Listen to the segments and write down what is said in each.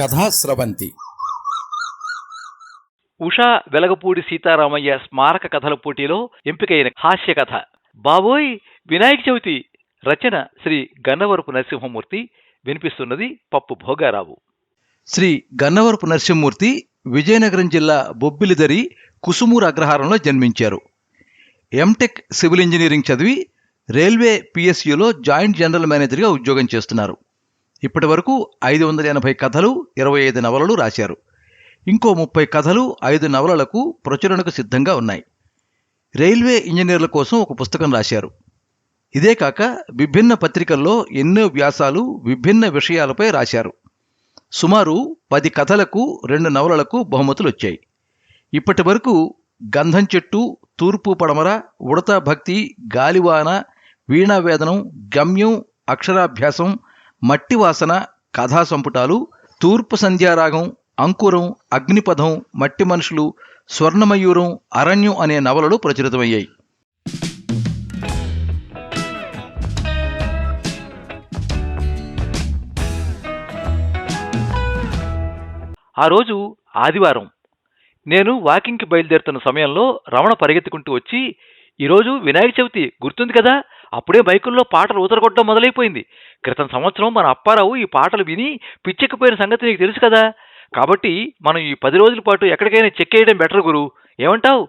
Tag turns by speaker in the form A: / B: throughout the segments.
A: కథాస్రవంతి
B: ఉషా వెలగపూడి సీతారామయ్య స్మారక కథల పోటీలో ఎంపికైన హాస్య కథ. బాబోయ్! వినాయక చవితి రచన శ్రీ గన్నవరపు నరసింహమూర్తి వినిపిస్తున్నది పప్పు భోగారావు.
C: శ్రీ గన్నవరపు నరసింహమూర్తి విజయనగరం జిల్లా బొబ్బిలిదరి కుసుమూరు అగ్రహారంలో జన్మించారు. ఎంటెక్ సివిల్ ఇంజనీరింగ్ చదివి రైల్వే పిఎస్యులో జాయింట్ జనరల్ మేనేజర్గా ఉద్యోగం చేస్తున్నారు. ఇప్పటి వరకు ఐదు వందల ఎనభై కథలు ఇరవై ఐదు నవలలు రాశారు. ఇంకో ముప్పై కథలు ఐదు నవలలకు ప్రచురణకు సిద్ధంగా ఉన్నాయి. రైల్వే ఇంజనీర్ల కోసం ఒక పుస్తకం రాశారు. ఇదే కాక విభిన్న పత్రికల్లో ఎన్నో వ్యాసాలు విభిన్న విషయాలపై రాశారు. సుమారు పది కథలకు రెండు నవలలకు బహుమతులు వచ్చాయి. ఇప్పటి వరకు గంధం చెట్టు తూర్పు పడమర ఉడత భక్తి గాలివాన వీణావేదనం గమ్యం అక్షరాభ్యాసం మట్టి వాసన కథా సంపుటాలు తూర్పు సంధ్యారాగం అంకురం అగ్నిపథం మట్టి మనుషులు స్వర్ణమయూరం అరణ్యం అనే నవలలు ప్రచురితమయ్యాయి.
B: ఆ రోజు ఆదివారం. నేను వాకింగ్కి బయలుదేరుతున్న సమయంలో రమణ పరిగెత్తుకుంటూ వచ్చి ఈరోజు వినాయక చవితి గుర్తుంది కదా? అప్పుడే బైకుల్లో పాటలు ఊతరగొట్టడం మొదలైపోయింది. క్రితం సంవత్సరం మన అప్పారావు ఈ పాటలు విని పిచ్చెక్కిపోయిన సంగతి నీకు తెలుసు కదా? కాబట్టి మనం ఈ పది రోజుల పాటు ఎక్కడికైనా చెక్కేయడం బెటర్ గురు. ఏమంటావు?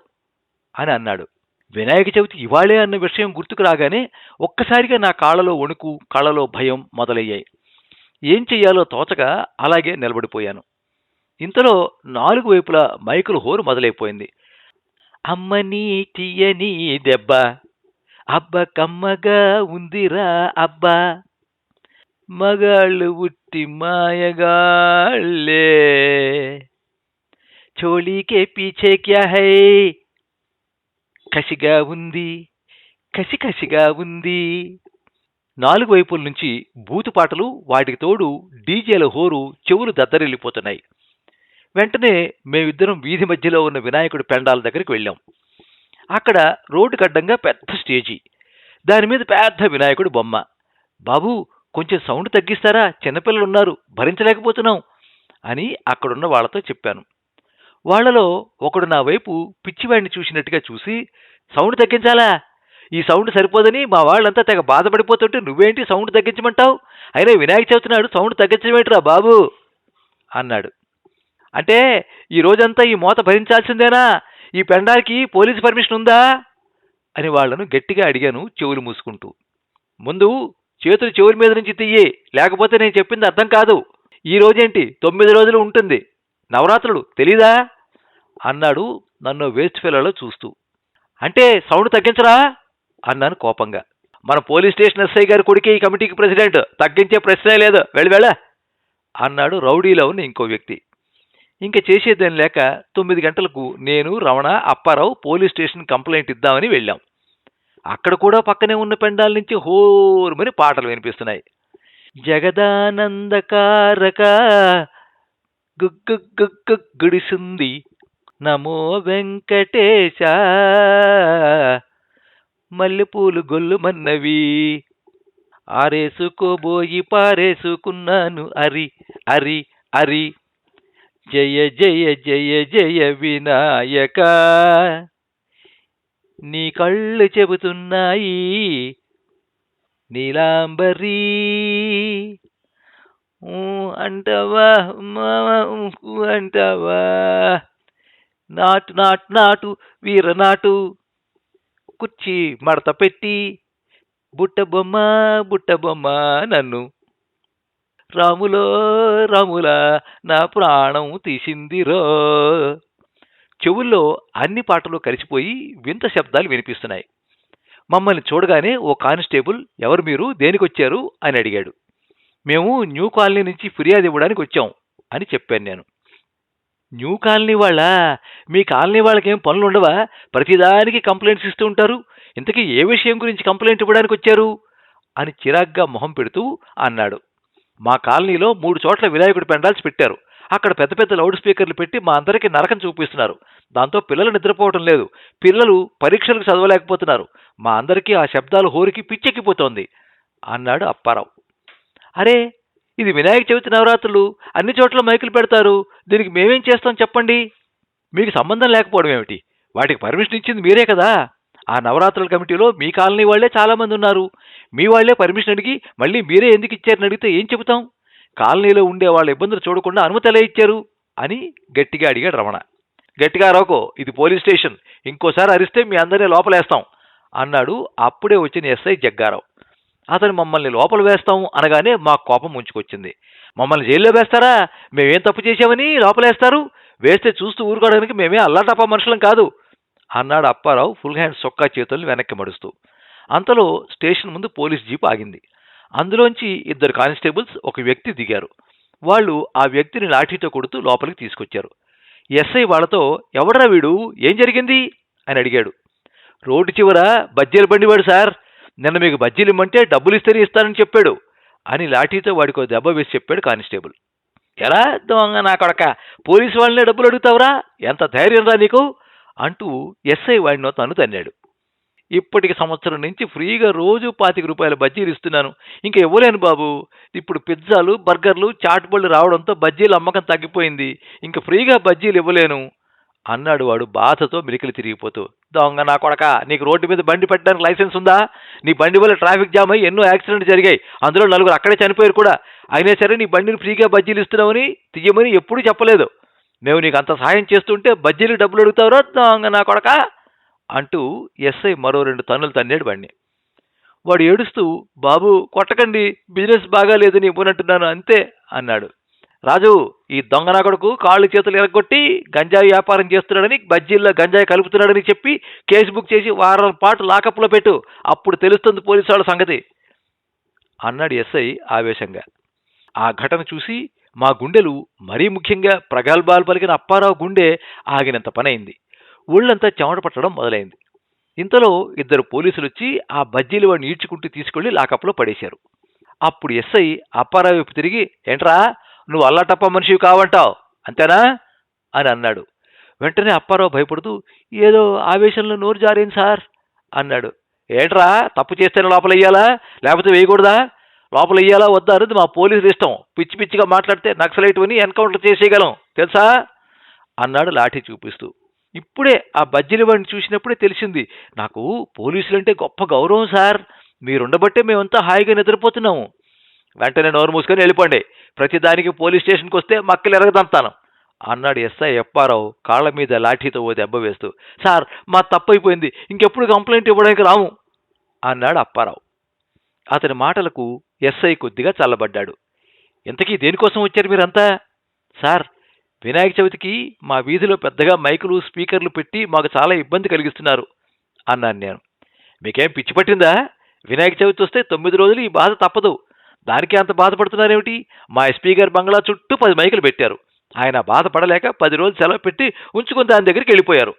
B: అని అన్నాడు. వినాయక చవితి ఇవాళే అన్న విషయం గుర్తుకు రాగానే ఒక్కసారిగా నా కాళ్ళలో వణుకు కళ్ళలో భయం మొదలయ్యాయి. ఏం చెయ్యాలో తోచక అలాగే నిలబడిపోయాను. ఇంతలో నాలుగు వైపులా మైకులు హోరు మొదలైపోయింది. అమ్మని తీయని దెబ్బ అబ్బ కమ్మగా ఉందిరా అబ్బా. మగాళ్ళు ఉట్టి మాయగాళ్ళే. చోళీకే పీచే క్యా హై? కసిగా ఉంది కసి కసిగా ఉంది. నాలుగు వైపుల నుంచి బూతు పాటలు వాటికి తోడు డీజేల హోరు చెవులు దద్దరిల్లిపోతున్నాయి. వెంటనే మేమిద్దరం వీధి మధ్యలో ఉన్న వినాయకుడి పెండాల దగ్గరికి వెళ్ళాం. అక్కడ రోడ్డు అడ్డంగా పెద్ద స్టేజీ. దాని మీద పెద్ద వినాయకుడి బొమ్మ. బాబు కొంచెం సౌండ్ తగ్గిస్తారా? చిన్నపిల్లలు ఉన్నారు భరించలేకపోతున్నాం అని అక్కడున్న వాళ్ళతో చెప్పాను. వాళ్ళలో ఒకడు నా వైపు పిచ్చివాడిని చూసినట్టుగా చూసి సౌండ్ తగ్గించాలా? ఈ సౌండ్ సరిపోదని మా వాళ్ళంతా తెగ బాధపడిపోతుంటే నువ్వేంటి సౌండ్ తగ్గించమంటావు? అయినా వినాయక చవితి నాడు సౌండ్ తగ్గించమేంటిరా బాబు? అన్నాడు. అంటే ఈ రోజంతా ఈ మూత భరించాల్సిందేనా? ఈ పెండానికి పోలీసు పర్మిషన్ ఉందా? అని వాళ్ళను గట్టిగా అడిగాను చెవులు మూసుకుంటూ. ముందు చేతులు చెవుల మీద నుంచి తీయే లేకపోతే నేను చెప్పింది అర్థం కాదు. ఈ రోజేంటి? తొమ్మిది రోజులు ఉంటుంది. నవరాత్రులు తెలీదా? అన్నాడు నన్ను వేస్ట్ ఫెల్లలో చూస్తూ. అంటే సౌండ్ తగ్గించరా? అన్నాను కోపంగా. మన పోలీస్ స్టేషన్ ఎస్ఐ గారి కొడుకే ఈ కమిటీకి ప్రెసిడెంట్. తగ్గించే ప్రశ్నే లేదు. వెళ్ళి వెళ్ళ. అన్నాడు రౌడీలో ఉన్న ఇంకో వ్యక్తి. ఇంకా చేసేదేం లేక తొమ్మిది గంటలకు నేను Ramana Apparao police station complaint ఇద్దామని వెళ్ళాం. అక్కడ కూడా పక్కనే ఉన్న పెండాల నుంచి హోరుమని పాటలు వినిపిస్తున్నాయి. జగదానందకారక గుగ్గు గుడిసింది నమో వెంకటేశ. మల్లెపూలు గొల్లుమన్నవి ఆరేసుకోబోయి పారేసుకున్నాను అరి అరి అరి. జయ జయ జయ జయ వినాయక. నీ కళ్ళు చెబుతున్నాయి నీలాంబరీ. ఊ అంటావా ఊ అంటావా. నాటు నాటు నాటు వీర నాటు. కుర్చీ మడత పెట్టి బుట్ట బొమ్మ బుట్ట బొమ్మ నన్ను రాములో రాములా నా ప్రాణం తీసిందిరో. చెవుల్లో అన్ని పాటలు కలిసిపోయి వింత శబ్దాలు వినిపిస్తున్నాయి. మమ్మల్ని చూడగానే ఓ కానిస్టేబుల్ ఎవరు మీరు? దేనికొచ్చారు? అని అడిగాడు. మేము న్యూ కాలనీ నుంచి ఫిర్యాదు ఇవ్వడానికి వచ్చాం అని చెప్పాను నేను. న్యూ కాలనీ వాళ్ళ? మీ కాలనీ వాళ్ళకేం పనులు ఉండవా? ప్రతిదానికి కంప్లైంట్స్ ఇస్తూ ఉంటారు. ఇంతకీ ఏ విషయం గురించి కంప్లైంట్ ఇవ్వడానికి వచ్చారు? అని చిరాగ్గా మొహం పెడుతూ అన్నాడు. మా కాలనీలో మూడు చోట్ల వినాయకుడి పెండాల్సి పెట్టారు. అక్కడ పెద్ద పెద్ద లౌడ్ స్పీకర్లు పెట్టి మా అందరికీ నరకం చూపిస్తున్నారు. దాంతో పిల్లలు నిద్రపోవటం లేదు. పిల్లలు పరీక్షలకు చదవలేకపోతున్నారు. మా అందరికీ ఆ శబ్దాలు హోరికి పిచ్చెక్కిపోతోంది అన్నాడు అప్పారావు. అరే ఇది వినాయక చవితి నవరాత్రులు. అన్ని చోట్ల మైకులు పెడతారు. దీనికి మేమేం చేస్తాం చెప్పండి? మీకు సంబంధం లేకపోవడం ఏమిటి? వాటికి పర్మిషన్ ఇచ్చింది మీరే కదా. ఆ నవరాత్రుల కమిటీలో మీ కాలనీ వాళ్ళే చాలామంది ఉన్నారు. మీ వాళ్ళే పర్మిషన్ అడిగి మళ్ళీ మీరే ఎందుకు ఇచ్చారని అడిగితే ఏం చెబుతాం? కాలనీలో ఉండే వాళ్ళ ఇబ్బందులు చూడకుండా అనుమతి ఎలా ఇచ్చారు అని గట్టిగా అడిగాడు రమణ. గట్టిగా రాకో ఇది పోలీస్ స్టేషన్ ఇంకోసారి అరిస్తే మీ అందరినీ లోపలేస్తాం అన్నాడు అప్పుడే వచ్చిన ఎస్ఐ జగ్గారావు. అతను మమ్మల్ని లోపల వేస్తాం అనగానే మా కోపం ముంచుకొచ్చింది. మమ్మల్ని జైల్లో వేస్తారా? మేమేం తప్పు చేశామని లోపలేస్తారు? వేస్తే చూస్తూ ఊరుకోవడానికి మేమే అల్లాటప్ప మనుషులం కాదు. అన్నాడు అప్పారావు ఫుల్ హ్యాండ్ సొక్కా చేతుల్ని వెనక్కి మడుస్తూ. అంతలో స్టేషన్ ముందు పోలీస్ జీప్ ఆగింది. అందులోంచి ఇద్దరు కానిస్టేబుల్స్ ఒక వ్యక్తి దిగారు. వాళ్ళు ఆ వ్యక్తిని లాఠీతో కొడుతూ లోపలికి తీసుకొచ్చారు. ఎస్ఐ వాళ్ళతో ఎవడరా వీడు? ఏం జరిగింది? అని అడిగాడు. రోడ్డు చివర బజ్జీలు బండివాడు సార్. నిన్న మీకు బజ్జీలు ఇమ్మంటే డబ్బులు ఇస్తేనే ఇస్తానని చెప్పాడు అని లాఠీతో వాడికి ఒక దెబ్బ వేసి చెప్పాడు కానిస్టేబుల్. ఎలా దొంగ నా కొడక? పోలీసు వాళ్ళనే డబ్బులు అడుగుతావురా? ఎంత ధైర్యం రా నీకు? అంటూ ఎస్ఐ వాడినో తను తన్నాడు. ఇప్పటికి సంవత్సరం నుంచి ఫ్రీగా రోజు పాతిక రూపాయల బజ్జీలు ఇస్తున్నాను. ఇంకా ఇవ్వలేను బాబు. ఇప్పుడు పిజ్జాలు బర్గర్లు చాట్ బళ్ళు రావడంతో బజ్జీల అమ్మకం తగ్గిపోయింది. ఇంకా ఫ్రీగా బజ్జీలు ఇవ్వలేను. అన్నాడు వాడు బాధతో మిలికలు తిరిగిపోతూ. దొంగ నా కొడక నీకు రోడ్డు మీద బండి పెట్టడానికి లైసెన్స్ ఉందా? నీ బండి వల్ల ట్రాఫిక్ జామ్ అయ్యి ఎన్నో యాక్సిడెంట్ జరిగాయి. అందులో నలుగురు అక్కడే చనిపోయారు కూడా. అయినా సరే నీ బండిని ఫ్రీగా బజ్జీలు ఇస్తున్నామని తీయమని ఎప్పుడూ చెప్పలేదు. మేము నీకు అంత సహాయం చేస్తుంటే బజ్జీలు డబ్బులు అడుగుతావురా? దొంగ నా కొడక? అంటూ ఎస్ఐ మరో రెండు తన్నులు తన్నాడు వాడిని వాడు ఏడుస్తూ బాబు కొట్టకండి బిజినెస్ బాగాలేదని ఇవ్వనంటున్నాను అంతే అన్నాడు. రాజు ఈ దొంగ నా కొడుకు కాళ్ళు చేతులు ఎరగొట్టి గంజాయి వ్యాపారం చేస్తున్నాడని బజ్జీల్లో గంజాయి కలుపుతున్నాడని చెప్పి కేసు బుక్ చేసి వారం పాటు లాకప్లో పెట్టు అప్పుడు తెలుస్తుంది పోలీసు వాళ్ళ సంగతి అన్నాడు ఎస్ఐ ఆవేశంగా. ఆ ఘటన చూసి మా గుండెలు మరీ ముఖ్యంగా ప్రగల్భాలు పలికిన అప్పారావు గుండె ఆగినంత పనైంది. ఊళ్ళంతా చెమట పట్టడం మొదలైంది. ఇంతలో ఇద్దరు పోలీసులు వచ్చి ఆ బజ్జీలు వాడిని ఈడ్చుకుంటూ తీసుకెళ్ళి లాకప్లో పడేశారు. అప్పుడు ఎస్ఐ అప్పారావు వైపు తిరిగి ఏంట్రా నువ్వు అల్లాటప్ప మనిషివి కావంటావు అంతేనా? అని అన్నాడు. వెంటనే అప్పారావు భయపడుతూ ఏదో ఆవేశంలో నోరు జారేం సార్ అన్నాడు. ఏంట్రా తప్పు చేస్తేనే లోపల వెయ్యాలా లేకపోతే వేయకూడదా? లోపల ఇయ్యాలా వద్దా అనేది మా పోలీసులు ఇష్టం. పిచ్చి పిచ్చిగా మాట్లాడితే నక్సలైట్ అని ఎన్కౌంటర్ చేసేయగలం. తెలుసా? అన్నాడు లాఠీ చూపిస్తూ. ఇప్పుడే ఆ బజ్జీల వాడిని చూసినప్పుడే తెలిసింది నాకు పోలీసులంటే గొప్ప గౌరవం సార్. మీరుండబట్టే మేమంతా హాయిగా నిద్రపోతున్నాము. వెంటనే నోరు మూసుకొని వెళ్ళిపోండి. ప్రతిదానికి పోలీస్ స్టేషన్కి వస్తే మక్కలు ఎరగదంతాను. అన్నాడు ఎస్ఐ ఎప్పారావు కాళ్ళ మీద లాఠీతో ఓ దెబ్బ వేస్తూ. సార్ మా తప్పు అయిపోయింది ఇంకెప్పుడు కంప్లైంట్ ఇవ్వడానికి రాము? అన్నాడు అప్పారావు. అతని మాటలకు ఎస్ఐ కొద్దిగా చల్లబడ్డాడు. ఇంతకీ దేనికోసం వచ్చారు మీరంతా? సార్ వినాయక చవితికి మా వీధిలో పెద్దగా మైకులు స్పీకర్లు పెట్టి మాకు చాలా ఇబ్బంది కలిగిస్తున్నారు అన్నాను నేను. మీకేం పిచ్చి పట్టిందా? వినాయక చవితి వస్తే తొమ్మిది రోజులు ఈ బాధ తప్పదు. దానికి అంత బాధపడుతున్నారేమిటి? మా స్పీకర్ బంగ్లా చుట్టూ పది మైకులు పెట్టారు. ఆయన బాధపడలేక పది రోజులు సెలవు పెట్టి ఉంచుకుని దాని దగ్గరికి వెళ్ళిపోయారు.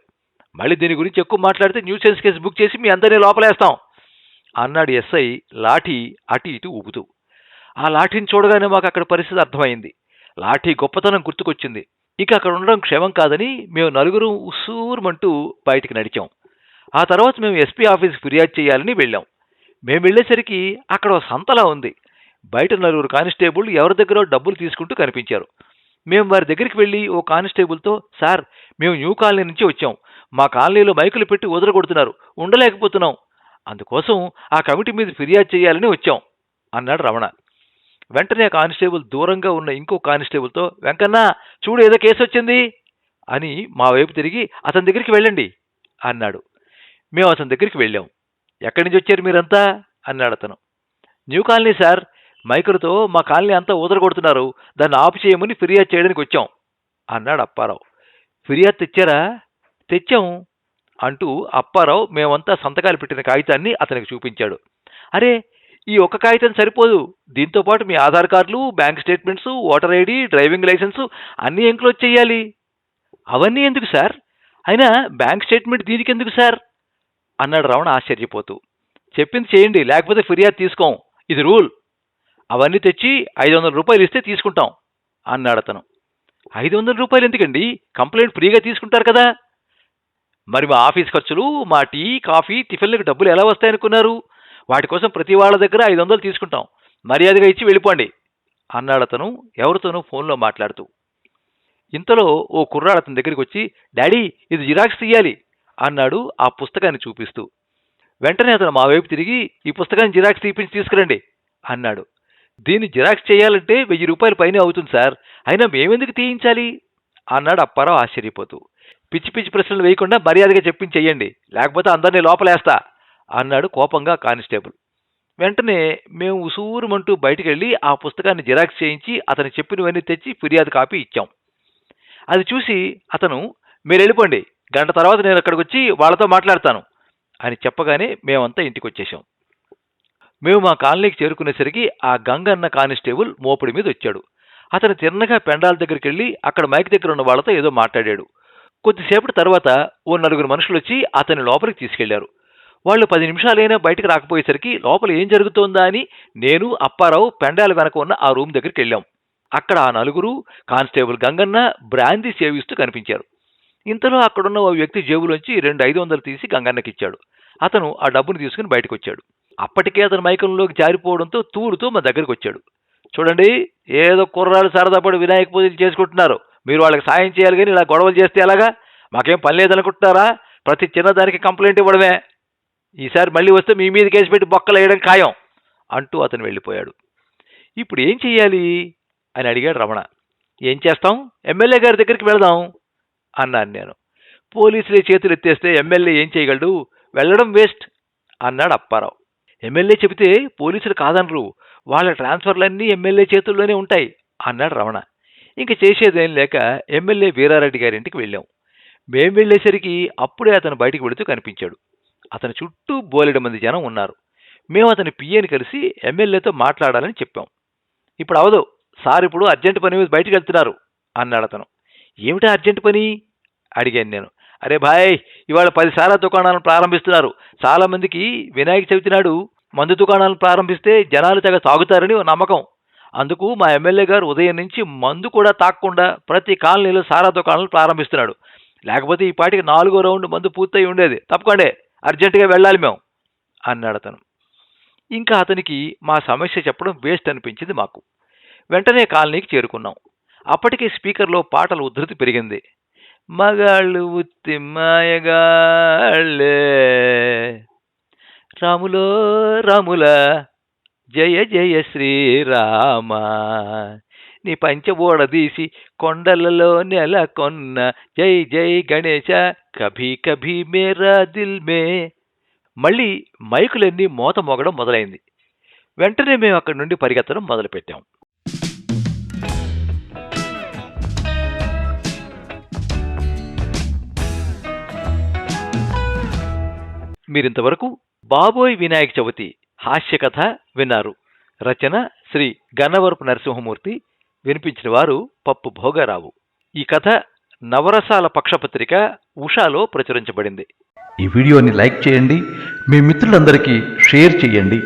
B: మళ్ళీ దీని గురించి ఎక్కువ మాట్లాడితే న్యూసెన్స్ కేసు బుక్ చేసి మీ అందరినీ లోపలేస్తాం. అన్నాడు ఎస్ఐ లాఠీ అటు ఇటు ఊపుతూ. ఆ లాఠీని చూడగానే మాకు అక్కడ పరిస్థితి అర్థమైంది. లాఠీ గొప్పతనం గుర్తుకొచ్చింది. ఇక అక్కడ ఉండడం క్షేమం కాదని మేము నలుగురు ఉసూరుమంటూ బయటికి నడిచాం. ఆ తర్వాత మేము ఎస్పీ ఆఫీస్కి ఫిర్యాదు చేయాలని వెళ్ళాం. మేము వెళ్ళేసరికి అక్కడ సంతలా ఉంది. బయట నలుగురు కానిస్టేబుల్ ఎవరి దగ్గర డబ్బులు తీసుకుంటూ కనిపించారు. మేము వారి దగ్గరికి వెళ్ళి ఓ కానిస్టేబుల్తో సార్ మేము న్యూ కాలనీ నుంచి వచ్చాం. మా కాలనీలో మైకులు పెట్టి వదలగొడుతున్నారు ఉండలేకపోతున్నాం. అందుకోసం ఆ కమిటీ మీద ఫిర్యాదు చేయాలని వచ్చాం అన్నాడు రమణ. వెంటనే కానిస్టేబుల్ దూరంగా ఉన్న ఇంకో కానిస్టేబుల్తో వెంకన్న చూడు ఏదో కేసు వచ్చింది అని మా వైపు తిరిగి అతని దగ్గరికి వెళ్ళండి అన్నాడు. మేము అతని దగ్గరికి వెళ్ళాం. ఎక్కడి నుంచి వచ్చారు మీరంతా? అన్నాడు అతను. న్యూ కాలనీ సార్ మైకులతో మా కాలనీ అంతా ఊదరగొడుతున్నారు. దాన్ని ఆపు చేయమని ఫిర్యాదు చేయడానికి వచ్చాం అన్నాడు అప్పారావు. ఫిర్యాదు తెచ్చారా? తెచ్చాం. అంటూ అప్పారావు మేమంతా సంతకాలు పెట్టిన కాగితాన్ని అతనికి చూపించాడు. అరే ఈ ఒక్క కాగితం సరిపోదు. దీంతో పాటు మీ ఆధార్ కార్డులు bank statements voter ID driving licence అన్నీ ఎంక్లోజ్ చేయాలి. అవన్నీ ఎందుకు సార్? అయినా బ్యాంక్ స్టేట్మెంట్ దీనికి ఎందుకు సార్? అన్నాడు రావణ ఆశ్చర్యపోతూ. చెప్పింది చేయండి లేకపోతే ఫిర్యాదు తీసుకోం. ఇది రూల్. అవన్నీ తెచ్చి ఐదు వందల రూపాయలు ఇస్తే తీసుకుంటాం అన్నాడు అతను ఐదు వందల రూపాయలు ఎందుకండి? కంప్లైంట్ ఫ్రీగా తీసుకుంటారు కదా. మరి మా ఆఫీస్ ఖర్చులు మా టీ కాఫీ టిఫిన్లకు డబ్బులు ఎలా వస్తాయనుకున్నారు? వాటి కోసం ప్రతి వాళ్ళ దగ్గర ఐదు వందలు తీసుకుంటాం. మర్యాదగా ఇచ్చి వెళ్ళిపోండి అన్నాడు అతను ఎవరితోనూ ఫోన్లో మాట్లాడుతూ. ఇంతలో ఓ కుర్రాడు అతని దగ్గరికి వచ్చి డాడీ ఇది జిరాక్స్ తీయాలి అన్నాడు ఆ పుస్తకాన్ని చూపిస్తూ. వెంటనే అతను మా వైపు తిరిగి ఈ పుస్తకాన్ని జిరాక్స్ తీపించి తీసుకురండి అన్నాడు. దీన్ని జిరాక్స్ చేయాలంటే వెయ్యి రూపాయల పైనే అవుతుంది సార్ అయినా మేమెందుకు తీయించాలి? అన్నాడు అప్పారావు ఆశ్చర్యపోతూ. పిచ్చి పిచ్చి ప్రశ్నలు వేయకుండా మర్యాదగా చెప్పించేయండి లేకపోతే అందరినీ లోపలేస్తా అన్నాడు కోపంగా కానిస్టేబుల్. వెంటనే మేము ఉసూరుమంటూ బయటికి వెళ్ళి ఆ పుస్తకాన్ని జిరాక్స్ చేయించి అతను చెప్పినవన్నీ తెచ్చి ఫిర్యాదు కాపీ ఇచ్చాం. అది చూసి అతను మీరు వెళ్ళిపోండి గంట తర్వాత నేను అక్కడికి వచ్చి వాళ్ళతో మాట్లాడతాను అని చెప్పగానే మేమంతా ఇంటికి వచ్చేసాం మేము మా కాలనీకి చేరుకునేసరికి ఆ గంగన్న కానిస్టేబుల్ మోపుడి మీద వచ్చాడు అతను తిన్నగా పెండాల దగ్గరికి వెళ్ళి అక్కడ మైక్ దగ్గర ఉన్న వాళ్ళతో ఏదో మాట్లాడాడు. కొద్దిసేపటి తర్వాత ఓ నలుగురు మనుషులు వచ్చి అతని లోపలికి తీసుకెళ్ళారు. వాళ్ళు పది నిమిషాలైనా బయటకు రాకపోయేసరికి లోపల ఏం జరుగుతోందా అని నేను అప్పారావు పెండాల వెనక ఉన్న ఆ రూమ్ దగ్గరికి వెళ్ళాం. అక్కడ ఆ నలుగురు కానిస్టేబుల్ గంగన్న బ్రాందీ సేవిస్తూ కనిపించారు. ఇంతలో అక్కడున్న ఓ వ్యక్తి జేబులోంచి రెండు ఐదు వందలు తీసి గంగన్నకి ఇచ్చాడు అతను ఆ డబ్బును తీసుకుని బయటకు వచ్చాడు అప్పటికే అతను మైకంలోకి జారిపోవడంతో తూరుతూ మా దగ్గరికి వచ్చాడు చూడండి ఏదో కుర్రాలు సరదాపడి వినాయక పూజలు చేసుకుంటున్నారు. మీరు వాళ్ళకి సాయం చేయాలి కానీ ఇలా గొడవలు చేస్తే ఎలాగా? మాకేం పని లేదనుకుంటున్నారా? ప్రతి చిన్నదానికి కంప్లైంట్ ఇవ్వడమే. ఈసారి మళ్ళీ వస్తే మీ మీద కేసు పెట్టి బొక్కలు వేయడం ఖాయం అంటూ అతను వెళ్ళిపోయాడు. ఇప్పుడు ఏం చెయ్యాలి? అని అడిగాడు రమణ. ఏం చేస్తాం? ఎమ్మెల్యే గారి దగ్గరికి వెళదాం అన్నాను నేను. పోలీసులే చేతులు ఎత్తేస్తే ఎమ్మెల్యే ఏం చేయగలడు? వెళ్ళడం వేస్ట్ అన్నాడు అప్పారావు. ఎమ్మెల్యే చెబితే పోలీసులు కాదనరు. వాళ్ళ ట్రాన్స్ఫర్లన్నీ ఎమ్మెల్యే చేతుల్లోనే ఉంటాయి అన్నాడు రమణ. ఇంక చేసేదేం లేక ఎమ్మెల్యే వీరారెడ్డి గారింటికి వెళ్ళాం. మేం వెళ్ళేసరికి అప్పుడే అతను బయటికి వెళుతూ కనిపించాడు. అతని చుట్టూ బోలెడు మంది జనం ఉన్నారు. మేము అతని పిఏని కలిసి ఎమ్మెల్యేతో మాట్లాడాలని చెప్పాం. ఇప్పుడు అవదు సార్ ఇప్పుడు అర్జెంట్ పని మీద బయటికి వెళ్తున్నారు అన్నాడు అతను. ఏమిటా అర్జెంట్ పని? అడిగాను నేను. అరే భాయ్ ఇవాళ పది సారా దుకాణాలను ప్రారంభిస్తున్నారు. చాలామందికి వినాయక చవితి నాడు మందు దుకాణాలను ప్రారంభిస్తే జనాలు తెగ తాగుతారని ఓ నమ్మకం. అందుకు మా ఎమ్మెల్యే గారు ఉదయం నుంచి మందు కూడా తాగకుండా ప్రతి కాలనీలో సారా దుకాణాలు ప్రారంభిస్తున్నాడు. లేకపోతే ఈ పాటికి నాలుగో రౌండ్ మందు పూర్తయి ఉండేది. తప్పకండి అర్జెంటుగా వెళ్ళాలి మేము అన్నాడు అతను. ఇంకా అతనికి మా సమస్య చెప్పడం వేస్ట్ అనిపించింది మాకు. వెంటనే కాలనీకి చేరుకున్నాం. అప్పటికే స్పీకర్లో పాటల ఉధృతి పెరిగింది. మగాళ్ళు ఉత్తి మాయగాళ్ళే. రాములో రాముల జయ జయ శ్రీరామ. నీ పంచబోడదీసి కొండలలో నెల కొన్న జై జై గణేశ కభీ కభీ మేరా దిల్ మే. మళ్ళీ మైకులన్నీ మోత మోగడం మొదలైంది. వెంటనే మేము అక్కడి నుండి పరిగెత్తడం మొదలుపెట్టాం. మీరింతవరకు బాబోయ్ వినాయక చవితి హాస్యకథ విన్నారు. రచన శ్రీ గన్నవరపు నరసింహమూర్తి. వినిపించిన వారు పప్పు భోగారావు. ఈ కథ నవరసాల పక్షపత్రిక ఉషాలో ప్రచురించబడింది.
C: ఈ వీడియోని లైక్ చేయండి మీ మిత్రులందరికీ షేర్ చేయండి.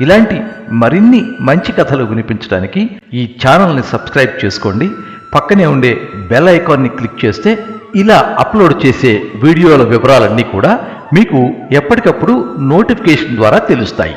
C: ఇలాంటి మరిన్ని మంచి కథలు వినిపించడానికి ఈ ఛానల్ని సబ్స్క్రైబ్ చేసుకోండి. పక్కనే ఉండే బెల్ ఐకాన్ని క్లిక్ చేస్తే ఇలా అప్లోడ్ చేసే వీడియోల వివరాలన్నీ కూడా మీకు ఎప్పటికప్పుడు నోటిఫికేషన్ ద్వారా తెలుస్తాయి.